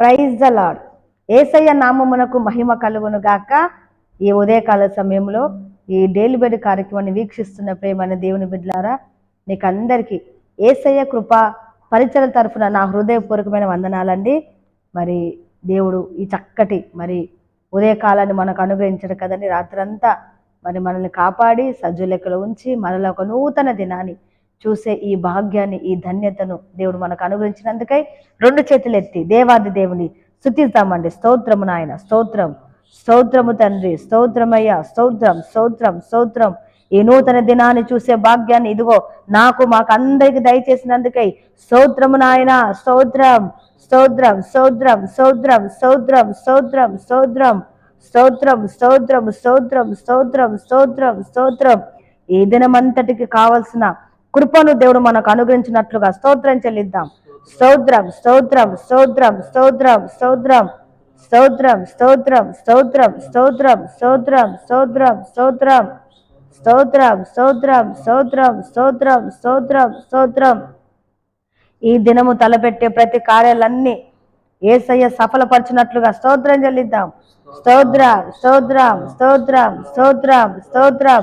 Praise the lord ఏసయ్య నామమునకు మహిమ కలుగును గాక. ఈ ఉదయకాల సమయంలో ఈ డైలీ బెడ్ కార్యక్రమాన్ని వీక్షిస్తున్న ప్రేమైన దేవుని బిడ్లారా మీకు అందరికీ ఏసయ్య కృప పరిచయ తరఫున నా హృదయపూర్వకమైన వందనాలండి. మరి దేవుడు ఈ చక్కటి మరి ఉదయకాలాన్ని మనకు అనుగ్రహించడు కదండి. రాత్రంతా మరి మనల్ని కాపాడి సజ్జులెక్కలు ఉంచి మనలో ఒక నూతన దినాన్ని చూసే ఈ భాగ్యాన్ని ఈ ధన్యతను దేవుడు మనకు అనుగ్రహించినందుకై రెండు చేతులు ఎత్తి దేవాది దేవుని స్థుతిస్తామండి స్తోత్రము నాయన స్తోత్రం. స్తోత్రము తండ్రి స్తోత్రమయ్యా స్తోత్రం స్తోత్రం స్తోత్రం. ఈ నూతన దినాన్ని చూసే భాగ్యాన్ని ఇదిగో నాకు మాకు అందరికి దయచేసినందుకై స్తోత్రము నాయన స్తోత్రం. స్తోత్రం స్తోత్రం స్తోత్రం స్తోత్రం స్తోత్రం స్తోత్రం. స్తోత్రం స్తోత్రం స్తోత్రం స్తోత్రం స్తోత్రం స్తోత్రం. ఈ దినమంతటికి కావలసిన కృపను దేవుడు మనకు అనుగ్రహించినట్లుగా స్తోత్రం చెల్లిద్దాం స్తోత్రం స్తోత్రం స్తోత్రం స్తోత్రం స్తోత్రం స్తోత్రం స్తోత్రం స్తోత్రం స్తోత్రం స్తోత్రం స్తోత్రం స్తోత్రం స్తోత్రం స్తోత్రం స్తోత్రం స్తోత్రం స్తోత్రం స్తోత్రం ఈ దినము తలపెట్టే ప్రతి కార్యాలన్నీ ఏసయ్య సఫలపరచినట్లుగా స్తోత్రం చెల్లిద్దాం స్తోత్రం స్తోత్రం స్తోత్రం స్తోత్రం స్తోత్రం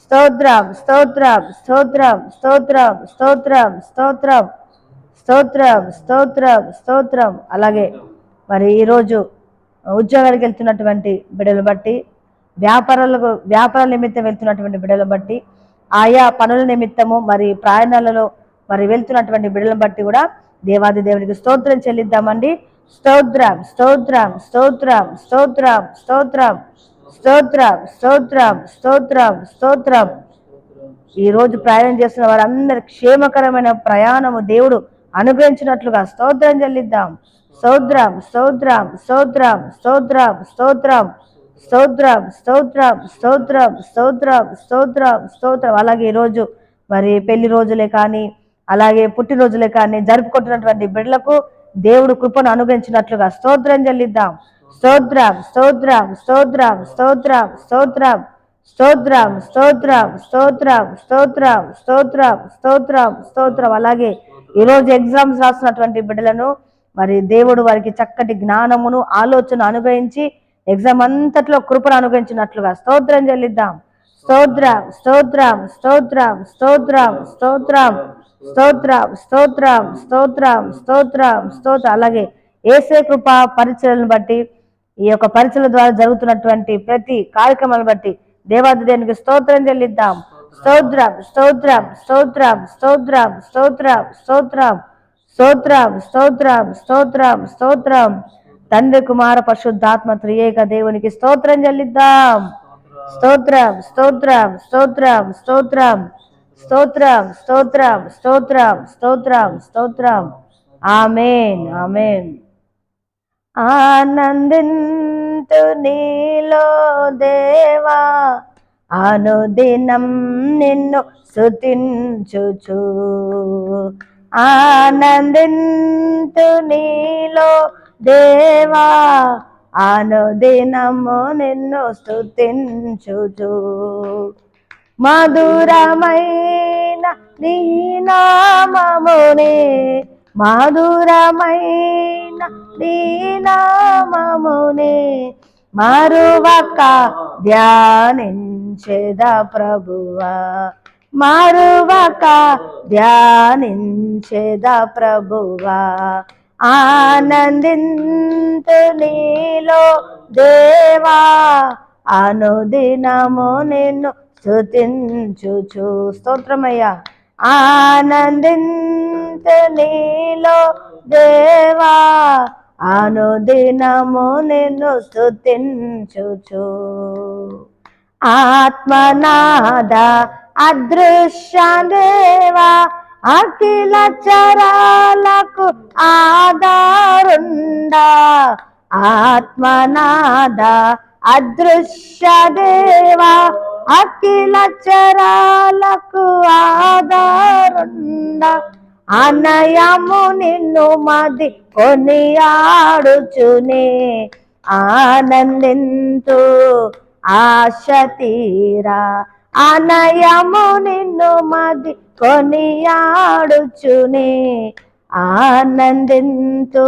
స్తోత్రం స్తోత్రం స్తోత్రం స్తోత్రం స్తోత్రం స్తోత్రం స్తోత్రం స్తోత్రం స్తోత్రం అలాగే మరి ఈరోజు ఉద్యోగానికి వెళ్తున్నటువంటి బిడలు బట్టి వ్యాపారాలకు వ్యాపారాల నిమిత్తం వెళ్తున్నటువంటి బిడలు బట్టి ఆయా పనుల నిమిత్తము మరి ప్రయాణాలలో మరి వెళ్తున్నటువంటి బిడలను బట్టి కూడా దేవాది దేవునికి స్తోత్రం చెల్లిద్దామండి స్తోత్రం స్తోత్రం స్తోత్రం స్తోత్రం స్తోత్రం స్తోత్రం స్తోత్రం స్తోత్రం స్తోత్రం. ఈరోజు ప్రయాణం చేస్తున్న వారందరి క్షేమకరమైన ప్రయాణము దేవుడు అనుగ్రహించినట్లుగా స్తోత్రం చెల్లిద్దాం. స్తోత్రం స్తోత్రం స్తోత్రం స్తోత్రం స్తోత్రం. స్తోత్రం స్తోత్రం స్తోత్రం స్తోత్రం స్తోత్రం స్తోత్రం. అలాగే ఈరోజు మరి పెళ్ళి రోజులే కానీ అలాగే పుట్టినరోజులే కానీ జరుపుకుంటున్నటువంటి బిడ్డలకు దేవుడు కృపను అనుగ్రహించినట్లుగా స్తోత్రం చెల్లిద్దాం. స్తోత్రం స్తోత్రం స్తోత్రం స్తోత్రం స్తోత్రం స్తోత్రం స్తోత్రం స్తోత్రం స్తోత్రం స్తోత్రం స్తోత్రం స్తోత్రం అలాగే ఈరోజు ఎగ్జామ్స్ రాస్తున్నటువంటి బిడ్డలను మరి దేవుడు వారికి చక్కటి జ్ఞానమును ఆలోచన అనుగ్రహించి ఎగ్జామ్ అంతట్లో కృపను అనుగ్రహించినట్లుగా స్తోత్రం చెల్లిద్దాం స్తోత్రం స్తోత్రం స్తోత్రం స్తోత్రం స్తోత్రం స్తోత్రం స్తోత్రం స్తోత్రం స్తోత్రం స్తోత్రం అలాగే ఏసే కృప పరిచయలను బట్టి ఈ యొక్క పరిచయల ద్వారా జరుగుతున్నటువంటి ప్రతి కార్యక్రమాలను బట్టి దేవాదేవునికి స్తోత్రం చెల్లిద్దాం స్తోత్రం స్తోత్రం స్తోత్రం స్తోత్రం స్తోత్రం స్తోత్రం స్తోత్రం స్తోత్రం స్తోత్రం స్తోత్రం తండ్రి కుమార పరిశుద్ధాత్మ త్రియేక దేవునికి స్తోత్రం చెల్లిద్దాం స్తోత్రం స్తోత్రం స్తోత్రం స్తోత్రం స్తోత్రం స్తోత్రం స్తోత్రం స్తోత్రం స్తోత్రం ఆమెన్ ఆమెన్ ఆనందింతు నీలో దేవా అనుదినం నిన్ను శుతించుచు ఆనందింతు నీలో దేవా అనుదినము నిన్ను స్థుతించుచు మధురమైన నీ నామమునే మధురమైన నీ నామమునే మరువక ధ్యానించేద ప్రభువా. మరువక ధ్యానించేద ప్రభువా. ఆనందింతు నీలో దేవా అనుదినము నిన్ను స్థుతించుచు స్తోత్రమయ్యా. ఆనందింతు నీలో దేవా అనుదినము నిన్ను స్థుతించుచు ఆత్మనాద అదృశ్య దేవా అఖిల చరాలకు ఆధారుండా. ఆత్మనాద అదృశ్య దేవా అఖిల చరాలకు ఆధారుండా. అనయము నిన్ను మది కొనియాడుచునే. ఆనందింతు ఆశ తీరా. అనయము నిన్ను మది కొనియాడుచునే. ఆనందింతు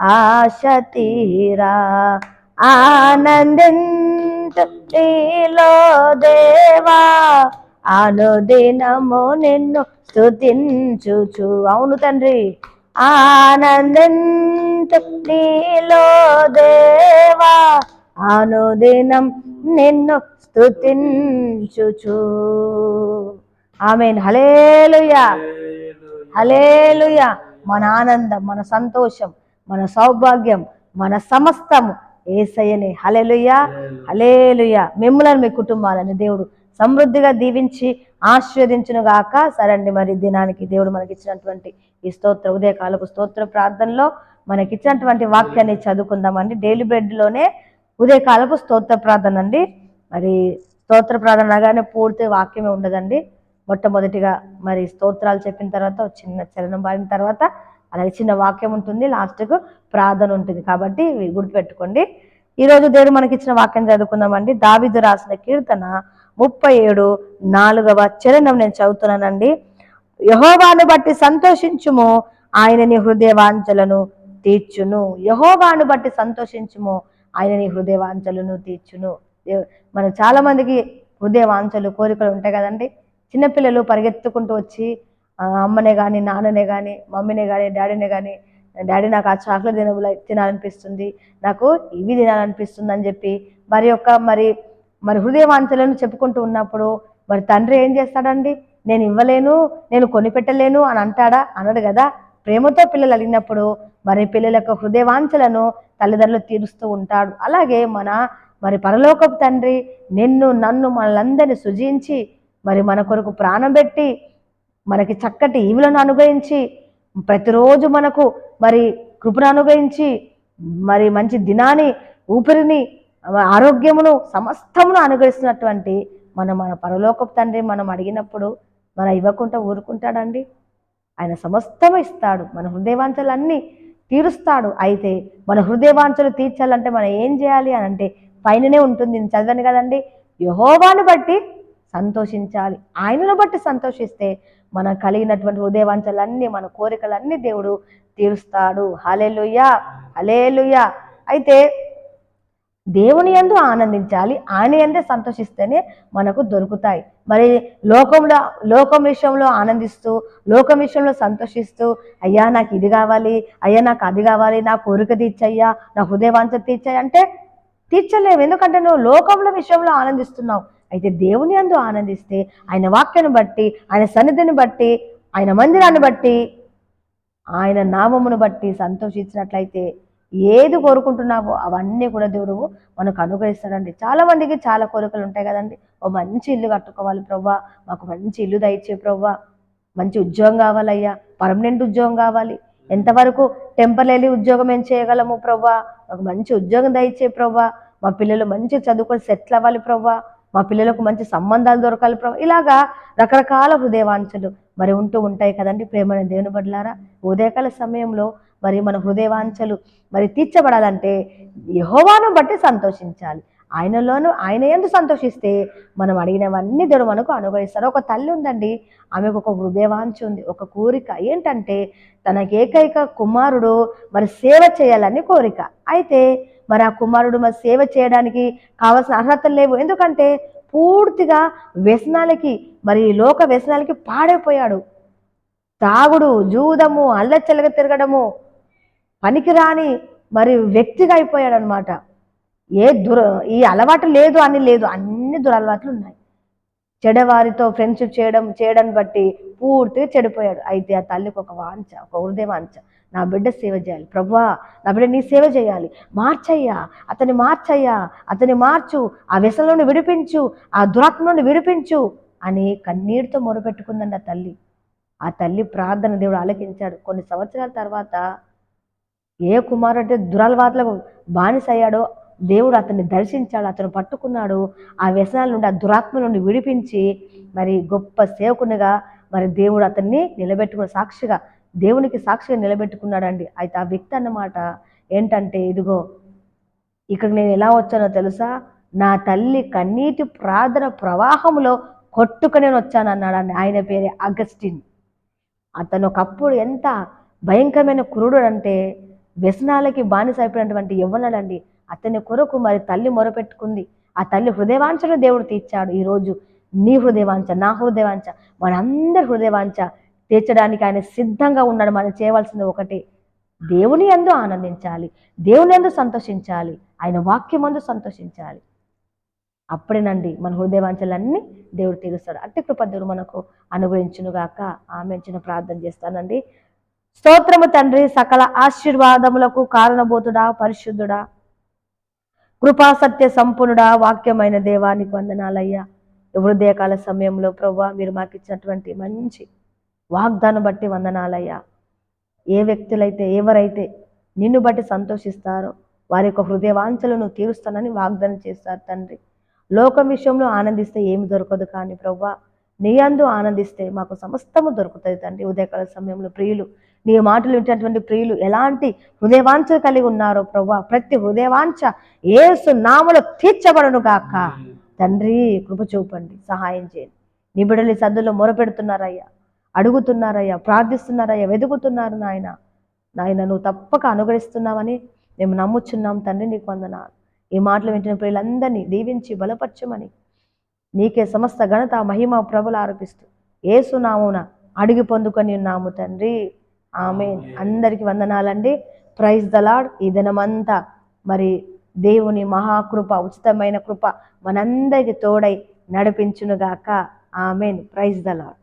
ఆశ తీరా. ఆనందింతు నీలో దేవా అనుదినము నిన్ను స్తుతించుచు. అవును తండ్రి. ఆనందింతు నీలో దేవా. అనుదినం నిన్ను స్తుతించుచు. ఆమెన్. హలేలుయా హలేలుయా మన ఆనందం మన సంతోషం మన సౌభాగ్యం మన సమస్తము ఏసయ్యని. హలేలుయా హలేలుయా మిమ్మల్ని మీ కుటుంబాలని దేవుడు సమృద్ధిగా దీవించి ఆశీర్వదించునుగాక. సరండి మరి దినానికి దేవుడు మనకి ఇచ్చినటువంటి ఈ స్తోత్ర ఉదయకాలపు స్తోత్ర ప్రార్థనలో మనకిచ్చినటువంటి వాక్యాన్ని చదువుకుందామండి. డైలీ బ్రెడ్లోనే ఉదయకాలపు స్తోత్ర ప్రార్థన అండి మరి స్తోత్ర ప్రార్థన అనగానే పూర్తి వాక్యమే ఉండదండి. మొట్టమొదటిగా మరి స్తోత్రాలు చెప్పిన తర్వాత చిన్న చలనం పాడిన తర్వాత అలాగే చిన్న వాక్యం ఉంటుంది. లాస్ట్కు ప్రార్థన ఉంటుంది. కాబట్టి గుర్తుపెట్టుకోండి. ఈరోజు దేవుడు మనకిచ్చిన వాక్యం చదువుకుందామండి. దావిదు రాసిన కీర్తన ముప్పై ఏడు నాలుగవ చరణం నేను చదువుతున్నానండి. యహోవాను బట్టి సంతోషించుము ఆయన నీ హృదయవాంఛలను తీర్చును. యహోవాను బట్టి సంతోషించుము ఆయన నీ హృదయవాంఛలను తీర్చును. దేవ్- మన చాలా మందికి హృదయవాంఛలు కోరికలు ఉంటాయి కదండి. చిన్నపిల్లలు పరిగెత్తుకుంటూ వచ్చి అమ్మనే కానీ నాన్ననే కానీ మమ్మీనే కానీ డాడీనే కానీ డాడీ నాకు ఆ చాక్లెట్ తిన తినాలనిపిస్తుంది. నాకు ఇవి తినాలనిపిస్తుంది అని చెప్పి మరి యొక్క మరి మరి హృదయవాంఛలను చెప్పుకుంటూ ఉన్నప్పుడు మరి తండ్రి ఏం చేస్తాడండి? నేను ఇవ్వలేను నేను కొనిపెట్టలేను అని అంటాడా? అనడు కదా. ప్రేమతో పిల్లలు అడిగినప్పుడు మరి పిల్లల యొక్క హృదయవాంఛలను తల్లిదండ్రులు తీరుస్తూ ఉంటాడు అలాగే మన మరి పరలోకపు తండ్రి నిన్ను నన్ను మనలందరినీ సృజించి మరి మన కొరకు ప్రాణం పెట్టి మనకి చక్కటి ఈవులను అనుగ్రహించి ప్రతిరోజు మనకు మరి కృపను అనుగ్రహించి మరి మంచి దినాన్ని ఊపిరిని ఆరోగ్యమును సమస్తమును అనుగ్రహిస్తున్నటువంటి మన మన పరలోకపు తండ్రి మనం అడిగినప్పుడు మన ఇవ్వకుండా ఊరుకుంటాడండి. ఆయన సమస్తము ఇస్తాడు. మన హృదయవాంఛలన్నీ తీరుస్తాడు. అయితే మన హృదయవాంఛలు తీర్చాలంటే మనం ఏం చేయాలి అని అంటే పైననే ఉంటుంది. నేను చదివాను కదండి. యహోవాను బట్టి సంతోషించాలి. ఆయనను బట్టి సంతోషిస్తే మనం కలిగినటువంటి హృదయవాంఛలన్నీ మన కోరికలన్నీ దేవుడు తీరుస్తాడు. హలేలుయ్యా హలేలుయ్యా అయితే దేవుని యందు ఆనందించాలి ఆయన ఎందే సంతోషిస్తేనే మనకు దొరుకుతాయి. మరి లోకంలో లోకం విషయంలో ఆనందిస్తూ లోకం విషయంలో సంతోషిస్తూ అయ్యా నాకు ఇది కావాలి అయ్యా నాకు అది కావాలి నా కోరిక తీర్చయ్యా నా హృదయవాంఛ తీర్చయ్యా అంటే తీర్చలేవు ఎందుకంటే నువ్వు లోకముల విషయంలో ఆనందిస్తున్నావు. అయితే దేవుని అందు ఆనందిస్తే ఆయన వాక్యాన్ని బట్టి ఆయన సన్నిధిని బట్టి ఆయన మందిరాన్ని బట్టి ఆయన నామమును బట్టి సంతోషించినట్లయితే ఏది కోరుకుంటున్నావో అవన్నీ కూడా దేవుడు మనకు అనుగ్రహిస్తాడండి. చాలా మందికి చాలా కోరికలు ఉంటాయి కదండి. ఓ మంచి ఇల్లు కట్టుకోవాలి ప్రవ్వా. మాకు మంచి ఇల్లు దయచే ప్రవ్వా. మంచి ఉద్యోగం కావాలయ్యా. పర్మనెంట్ ఉద్యోగం కావాలి. ఎంతవరకు టెంపరీ ఉద్యోగం ఏం చేయగలము ప్రవ్వా? మాకు మంచి ఉద్యోగం దయచే ప్రవ్వా. మా పిల్లలు మంచి చదువుకొని సెటిల్ అవ్వాలి ప్రవ్వా. మా పిల్లలకు మంచి సంబంధాలు దొరకాలి ప్రభు ఇలాగా రకరకాల హృదయవాంఛలు మరి ఉంటూ ఉంటాయి కదండి ప్రేమైన దేవుని బడ్లారా ఉదయకాల సమయంలో మరి మన హృదయవాంఛలు మరి తీర్చబడాలంటే యహోవాను బట్టి సంతోషించాలి. ఆయనలోను ఆయన ఎందుకు సంతోషిస్తే మనం అడిగినవన్నీ దేవుడు మనకు అనుగ్రహిస్తారు. ఒక తల్లి ఉందండి ఆమెకు ఒక హృదయవాంఛ ఉంది. ఒక కోరిక ఏంటంటే తనకి ఏకైక కుమారుడు మరి సేవ చేయాలని కోరిక. అయితే మరి ఆ కుమారుడు మరి సేవ చేయడానికి కావాల్సిన అర్హతలు లేవు. ఎందుకంటే పూర్తిగా వ్యసనాలకి మరి లోక వ్యసనాలకి పాడైపోయాడు. తాగుడు జూదము అల్లచల్లగా తిరగడము పనికిరాని మరి వ్యక్తిగా అయిపోయాడు అనమాట ఏ దుర ఈ అలవాటు లేదు అని లేదు అన్ని దురలవాట్లు ఉన్నాయి. చెడవారితో ఫ్రెండ్షిప్ చేయడం చేయడం బట్టి పూర్తిగా చెడిపోయాడు. అయితే ఆ తల్లికి ఒక వాంఛ ఒక హృదయ వాంఛ నా బిడ్డ సేవ చేయాలి. ప్రభా నా బిడ్డ నీ సేవ చేయాలి. మార్చయ్యా అతని మార్చయ్యా అతని మార్చు. ఆ వ్యసనం విడిపించు. ఆ దురాత్మను విడిపించు. అని కన్నీటితో మొరపెట్టుకుందండి ఆ తల్లి. ఆ తల్లి ప్రార్థన దేవుడు ఆలకించాడు. కొన్ని సంవత్సరాల తర్వాత ఏ కుమారుడు అంటే దురలవాట్లకు బానిస అయ్యాడో దేవుడు అతన్ని దర్శించాడు అతను పట్టుకున్నాడు ఆ వ్యసనాల నుండి ఆ దురాత్మ నుండి విడిపించి మరి గొప్ప సేవకునిగా మరి దేవుడు అతన్ని నిలబెట్టుకున్న సాక్షిగా దేవునికి సాక్షిగా నిలబెట్టుకున్నాడండి. అయితే ఆ వ్యక్తి అన్నమాట ఏంటంటే ఇదిగో ఇక్కడ నేను ఎలా వచ్చానో తెలుసా? నా తల్లి కన్నీటి ప్రార్థన ప్రవాహంలో కొట్టుకు నేను వచ్చాను అన్నాడండి ఆయన పేరే అగస్టిన్. అతను ఒకప్పుడు ఎంత భయంకరమైన కురుడు అంటే వ్యసనాలకి బానిసైపోయినటువంటి యవ్వనలండి. అతని కొరకు మరి తల్లి మొరపెట్టుకుంది. ఆ తల్లి హృదయవాంఛను దేవుడు తీర్చాడు. ఈరోజు నీ హృదయవాంఛ నా హృదయవాంఛ మనందరి హృదయవాంఛ తీర్చడానికి ఆయన సిద్ధంగా ఉన్నాడు. మనం చేయవలసింది ఒకటే దేవుని యందు ఆనందించాలి. దేవుని ఎందు సంతోషించాలి. ఆయన వాక్యం అందు సంతోషించాలి. అప్పుడేనండి మన హృదయవాంఛలన్నీ దేవుడు తీరుస్తాడు. అట్టి కృప దేవుడు మనకు అనుగ్రహించునుగాక. ఆమె చిన్న ప్రార్థన చేస్తానండి. స్తోత్రము తండ్రి సకల ఆశీర్వాదములకు కారణబోతుడా పరిశుద్ధుడా. కృపా సత్య సంపన్నుడా వాక్యమైన దేవానికి వందనాలయ్యా. హృదయకాల సమయంలో ప్రభా మీరు మాకు ఇచ్చినటువంటి మంచి వాగ్దానం బట్టి వందనాలయ్యా. ఏ వ్యక్తులైతే ఎవరైతే నిన్ను బట్టి సంతోషిస్తారో వారి యొక్క హృదయ వాంఛలను తీరుస్తానని వాగ్దానం చేస్తారు తండ్రి. లోకం విషయంలో ఆనందిస్తే ఏమి దొరకదు కానీ ప్రభా నీ అందు ఆనందిస్తే మాకు సమస్తము దొరుకుతుంది తండ్రి. ఉదయకాల సమయంలో ప్రియులు నీ మాటలు వింటున్నటువంటి ప్రియులు ఎలాంటి హృదయవాంఛ కలిగి ఉన్నారో ప్రభా ప్రతి హృదయవాంఛ ఏసు నామలో తీర్చబడను గాక. తండ్రి కృప చూపండి సహాయం చేయండి. నీ సందులో మొరపెడుతున్నారయ్యా అడుగుతున్నారయ్యా ప్రార్థిస్తున్నారయ్యా వెతుకుతున్నారు నాయన. నాయన నువ్వు తప్పక అనుగ్రహిస్తున్నావని మేము నమ్ముచున్నాం. తండ్రి నీకు వందనాలు. ఈ మాటలు వింటున్న ప్రియులందరినీ దీవించి బలపరచమని నీకే సమస్త ఘనత మహిమ ప్రభులు ఆరోపిస్తూ ఏసునామున అడిగి పొందుకొని ఉన్నాము తండ్రి. ఆమె అందరికి వందనాలండి. ప్రైజ్ దలాడ్ ఈ దినమంతా మరి దేవుని మహాకృప ఉచితమైన కృప మనందరికి తోడై నడిపించునుగాక. ఆమెన్. Praise the Lord